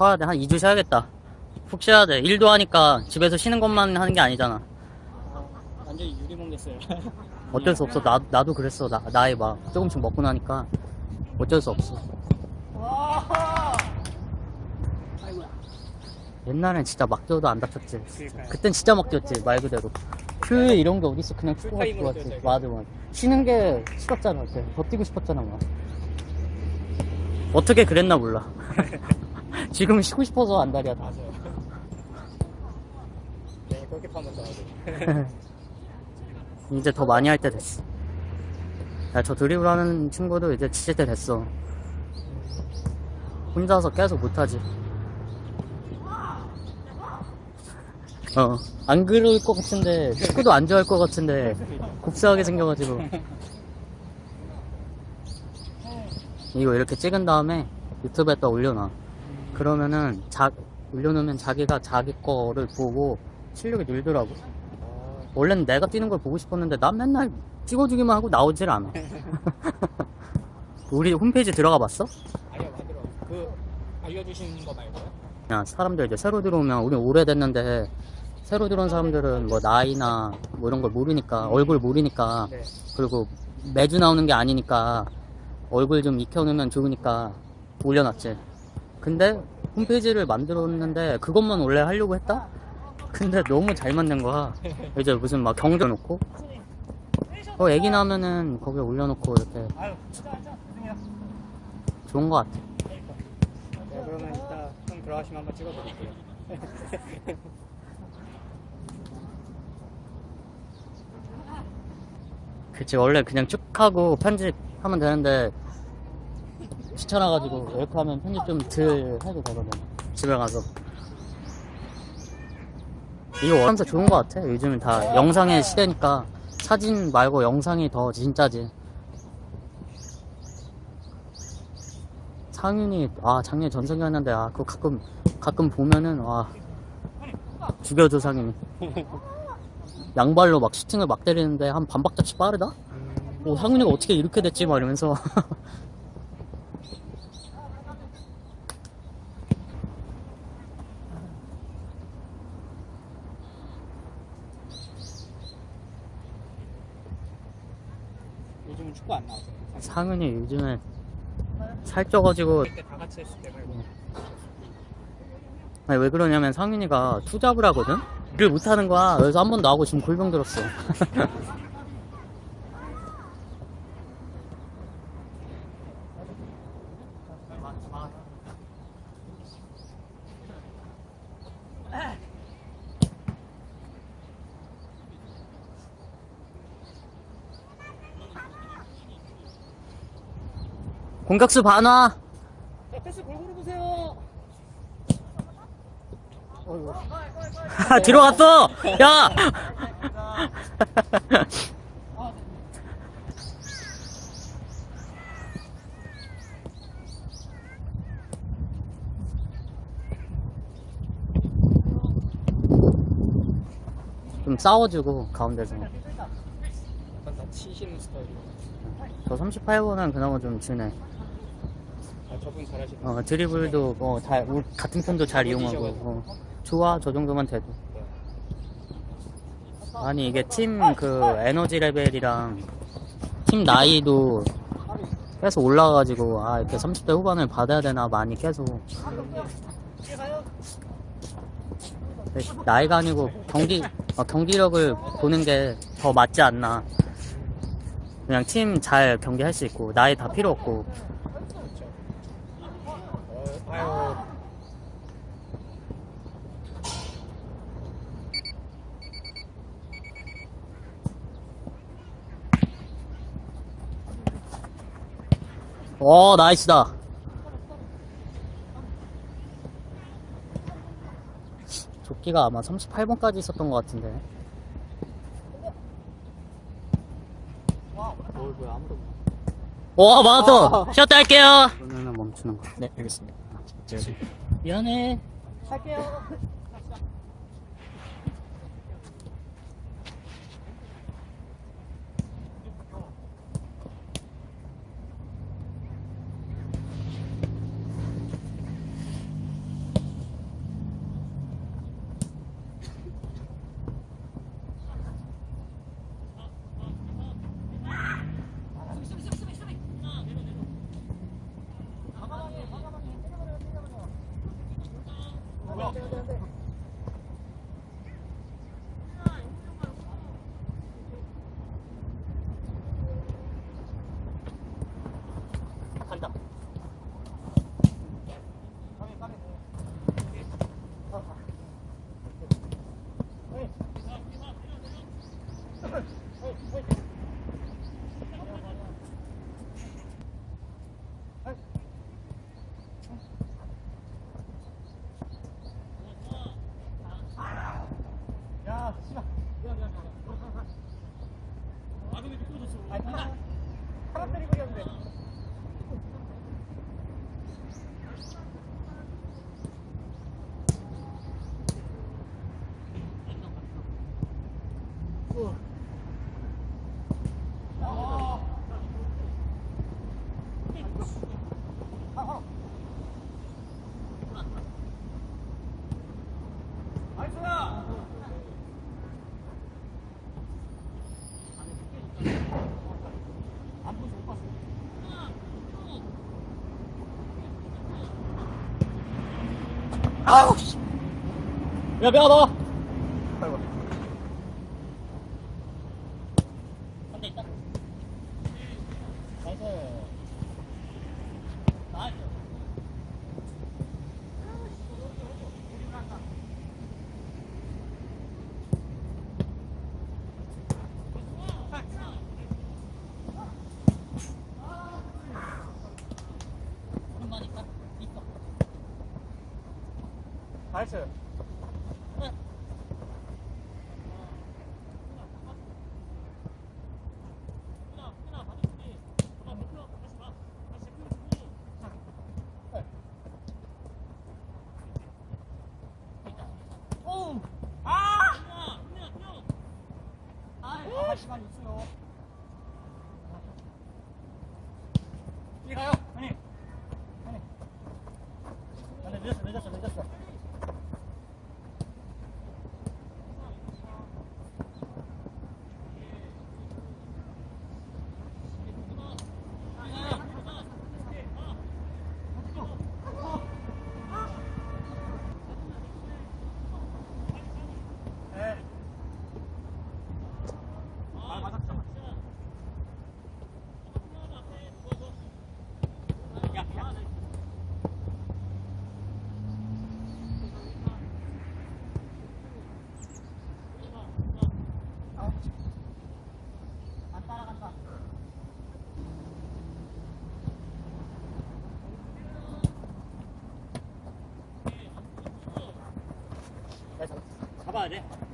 쉬어야 돼. 한 2주 쉬어야겠다. 푹 쉬어야 돼. 일도 하니까 집에서 쉬는 것만 하는 게 아니잖아. 완전히 유리몽 됐어요. 어쩔 수 없어. 나, 나도 그랬어. 나, 나이 막 조금씩 먹고 나니까 어쩔 수 없어. 옛날엔 진짜 막 뛰어도 안 다쳤지. 그러니까요. 그땐 진짜 막 뛰었지, 말 그대로. 그 이런 게 어딨어. 그냥 축구가 풀타임으로 좋았지. 뛰었죠, 맞아, 맞아. 쉬는 게 싫었잖아. 그때. 더 뛰고 싶었잖아, 막. 어떻게 그랬나 몰라. 지금은 쉬고 싶어서 안달이야, 다. 맞아요. 네, 그렇게 파면 좋아하죠. 이제 더 많이 할 때 됐어. 야, 저 드리블 하는 친구도 이제 지칠 때 됐어. 혼자서 계속 못하지. 어, 안 그럴 것 같은데, 축구도 안 좋아할 것 같은데, 곱스하게 생겨가지고. 이거 이렇게 찍은 다음에 유튜브에다 올려놔. 그러면은, 자, 올려놓으면 자기가 자기 거를 보고 실력이 늘더라고. 원래는 내가 뛰는 걸 보고 싶었는데 난 맨날 찍어주기만 하고 나오질 않아. 우리 홈페이지 들어가 봤어? 아니요, 만들어. 그, 알려주신 거 말고요? 야, 사람들 이제 새로 들어오면 우리 오래됐는데 새로 들어온 사람들은 뭐 나이나 뭐 이런 걸 모르니까 얼굴 모르니까 네. 그리고 매주 나오는 게 아니니까 얼굴 좀 익혀놓으면 좋으니까 올려놨지. 근데 홈페이지를 만들었는데 그것만 원래 하려고 했다? 근데 너무 잘 만든 거야. 이제 무슨 막 경제 놓고 어 애기 나면은 거기에 올려놓고 이렇게 좋은 거 같아. 네, 그러면 이따 형 들어가시면 한번 찍어드릴게요. 그치 원래 그냥 쭉 하고 편집하면 되는데 귀찮아가지고 이렇게 하면 편집 좀덜 해도 되거든 집에 가서 이거 하면서 좋은 것 같아 요즘은 다 영상의 시대니까 사진 말고 영상이 더 진짜지 상윤이 아 작년에 전성기였는데 아 그거 가끔 가끔 보면은 와 죽여줘 상윤이 양발로 막 슈팅을 막 때리는데 한 반박자씩 빠르다? 오, 상윤이가 어떻게 이렇게 됐지? 막 이러면서. 요즘은 축구 안 나와서. 상윤이 요즘에 살쪄가지고. 그때 다 같이 했을 때 말고. 아니, 왜 그러냐면 상윤이가 투잡을 하거든? 일을 못하는 거야. 그래서 한번 나오고 지금 골병 들었어. 공격수 반화! 야, 패스 골고루 보세요! 어이구. 뒤로 갔어! 야! 좀 싸워주고, 가운데서. 약간 다 치시는 스타일이에요. 저 38번은 그나마 좀 주네. 어, 드리블도, 어, 잘, 우리 같은 편도 잘 이용하고, 어. 좋아, 저 정도만 돼도. 아니, 이게 팀 그 에너지 레벨이랑 팀 나이도 계속 올라가가지고, 아, 이렇게 30대 후반을 받아야 되나, 많이 계속. 근데 나이가 아니고 경기, 어, 경기력을 보는 게 더 맞지 않나. 그냥 팀 잘 경기할 수 있고, 나이 다 필요 없고, 어, 아유. 어, 나이스다. 조끼가 아마 38번까지 있었던 것 같은데. 뭘, 뭐야, 아무도 없네. 와, 맞았어! 쉬었다 할게요! 그러면은 멈추는 거. 네, 알겠습니다. 미안해. 할게요. Ha ha ha. 아우. 야, 빼가 봐. 알았어요. 어. 아! 아, 시간 있어요. 가봐야 돼.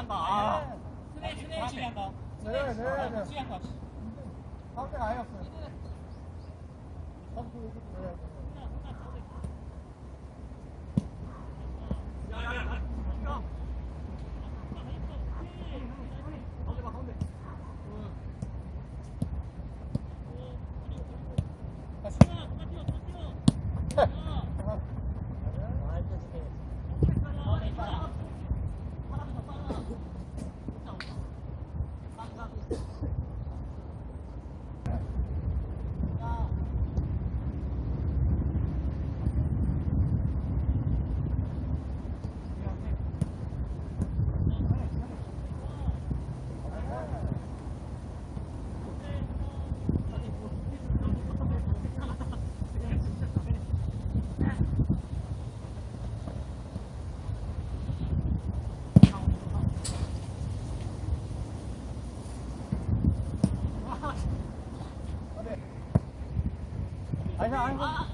나간다. 아. 스네, 스네, 지한다. 스네, 스네, 지한다. 가운데 아예 없어. 安。啊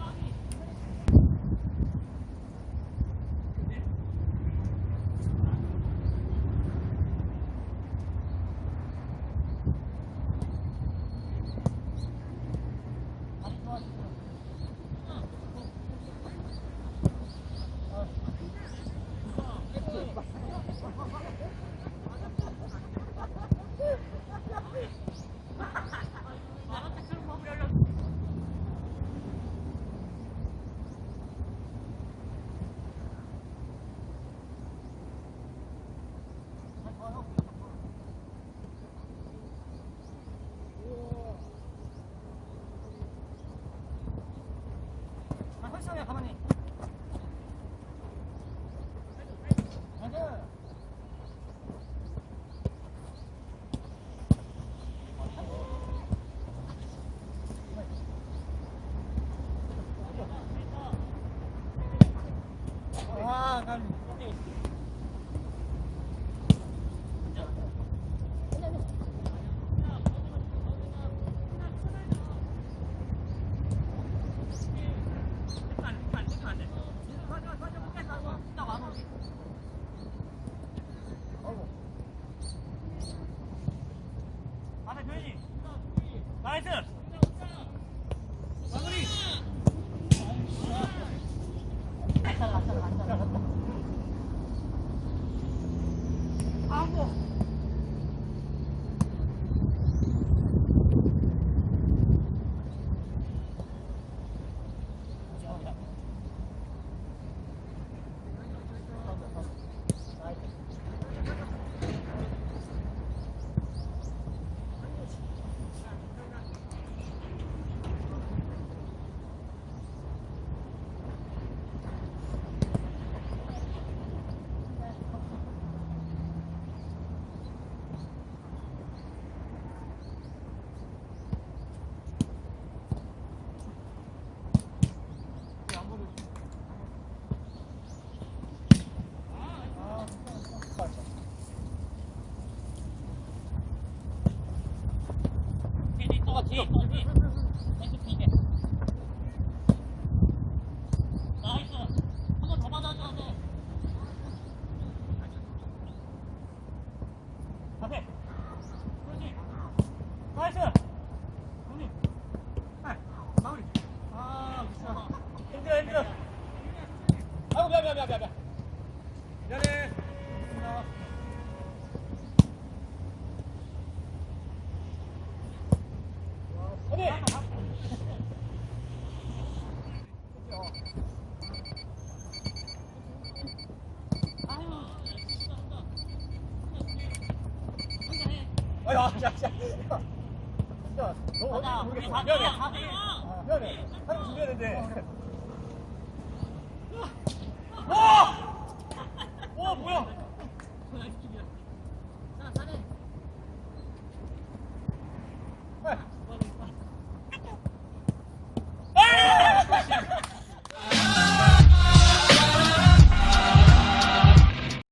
야, 야, 야, 야. 진짜 너무 어디 모르겠어. 미안해. 아, 미안해. 하는 거 준비했는데. 와! 와, 뭐야?